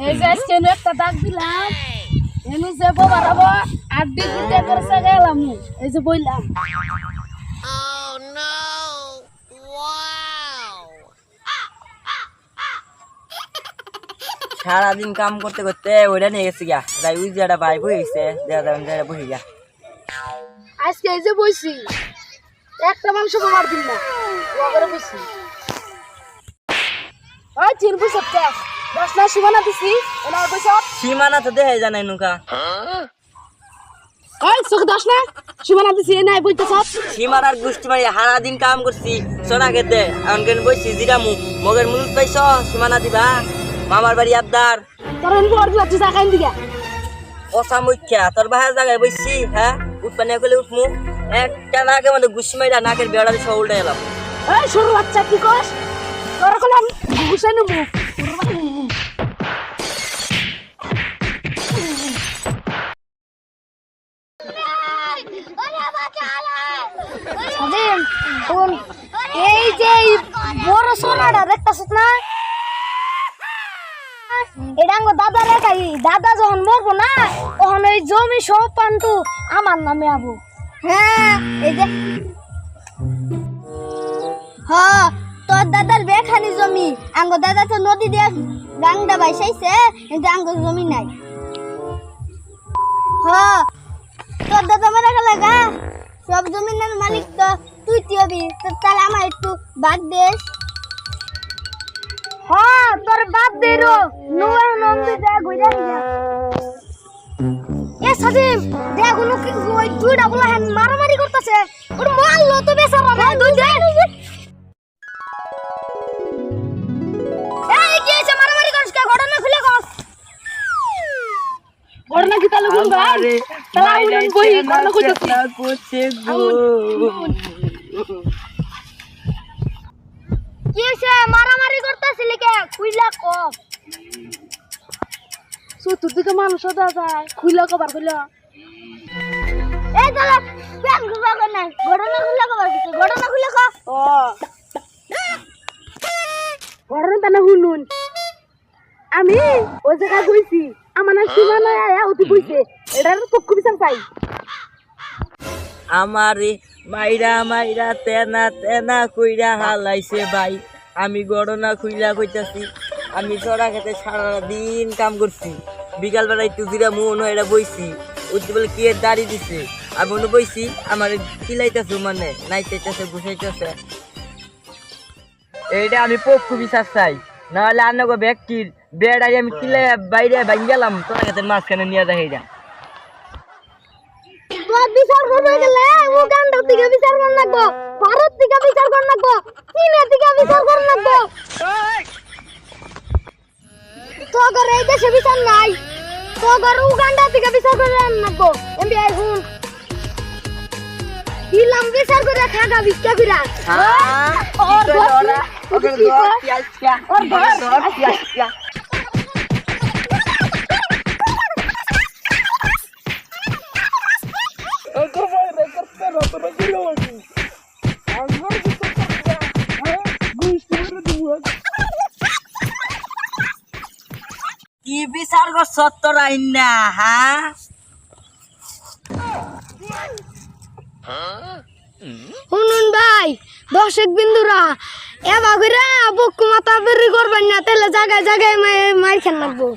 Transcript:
এই যে আজকে একটা দিলাম? যে গুড্ডে করে গেলাম এই যে বললাম সারাদিন কাম করতে করতে ওইটা নিয়ে গেছি গা যাই ওই যেটা বাই বই গেছে দেখা যাবেন যেটা বহি গা আজকে এই যে বইছি একটা মাংস বাবার দিন না। ওই চিন বুঝতে দশ না সীমানা দিছি এনার বইসব সীমানা তো দেখাই জানাই নৌকা। ওই চোখ দশ না? সীমানা দিছি এ বইতে সব। সীমানার গোষ্ঠী মারি সারাদিন কাম করছি সোনা খেতে। এখন কেন বইছি জিরামু মগের মুলুত পাইছ সীমানা দিবা? মামার বাড়ি আবদার। তোর এনবো আর লাগছে চাকাইন দিগা। অসা মুখ্যা তোর বাহার জায়গায় বইছি হ্যাঁ? উৎপানি করলে উঠমু একটা নাকে মানে গুসি মাইরা নাকের বেড়া দিয়ে সব উল্টে এই সরু বাচ্চা কি কস? তোর কলাম ঘুষাই নেব। শোন এই যে বড় সোনাটা দেখতাছিস না? এটা আঙ্গ দাদা রেখাই দাদা যখন মরবো না, তখন ওই জমি সব পান্তু আমার নামে আবু। হ্যাঁ এই যে। হ, তোর দাদার বেখানি জমি। আঙ্গ দাদা তো নদী দিয়ে গাংডা বাইসাইছে, কিন্তু আঙ্গ জমি নাই। হ, তোর দাদা মারা গেল গা। সব জমিনের মালিক তো। তুই তুই তাহলে আমার একটু বাদ দেস হ্যাঁ তোর বাদ দে রো। নুয়া নন্দি দে গুইরা যা এ সাজিম দে গুলো কি ওই দুইটা বলা মারামারি করতেছে। ওর মারলো তো বেচারা রে দুই দে এই কি হয়েছে? মারামারি করিস কে? ঘটনা খুলে কস ঘটনা কি তাহলে গুন ভাই তাহলে আমি বই ঘটনা কইতেছি। করছে কি হয়েছে মারামারি করতেছিলি কে? খুইলা কস চতুর্দিকে মানুষ যায়। খুইলা কবার খুইলা। এই দাদা প্যান খুলবা কর নাই? ঘটনা খুলে কবার কিছু ঘটনা খুলে ক। ও ঘটনা তাহলে শুনুন। আমি ওই জায়গায় বইছি আমার না সীমানায় আয়া অতি বইছে এটার পক্ষ বিচার চাই। আমারে মাইরা মাইরা, তেনা তেনা কইরা হালাইছে ভাই। আমি গড়না খুইলা কইতাছি। আমি চড়া খেতে সারা দিন কাম করছি। বিকাল বেলা একটু জিরা মন এটা বইছি। উঠতে বলে কি এর দাড়ি দিছে? আমি মনে বইছি, আমার কিলাইতেছে মানে নাইতেছে গুছাইতেছে এইটা আমি পক্ষ বিচার চাই। নাহলে আনগো ব্যক্তির বেড়াই আমি কিলাই বাইরে বাইন গেলাম চড়া খেতে মাঝখানে নিয়ে যা তোর বিচার করবে গেলে? উগান্ডা থেকে বিচার কর লাগবো ভারত থেকে বিচার কর লাগবো চীনের থেকে বিচার কর লাগবো। তোর এই দেশে বিচার নাই। তোর উগান্ডা থেকে বিচার করে লাগবো। এমবি আই হুন। দিলাম বিচার করে খাগা ভিক্ষা কইরা। ওর ঘর ওর ঘর। বিচার করছ তোর আইন না হ্যাঁ? শুনুন ভাই, দর্শক বিন্দুরা এবার বুক মাথা বেরি করবেন না, তাহলে জায়গায় জায়গায় মার খেয়ে লাগবো।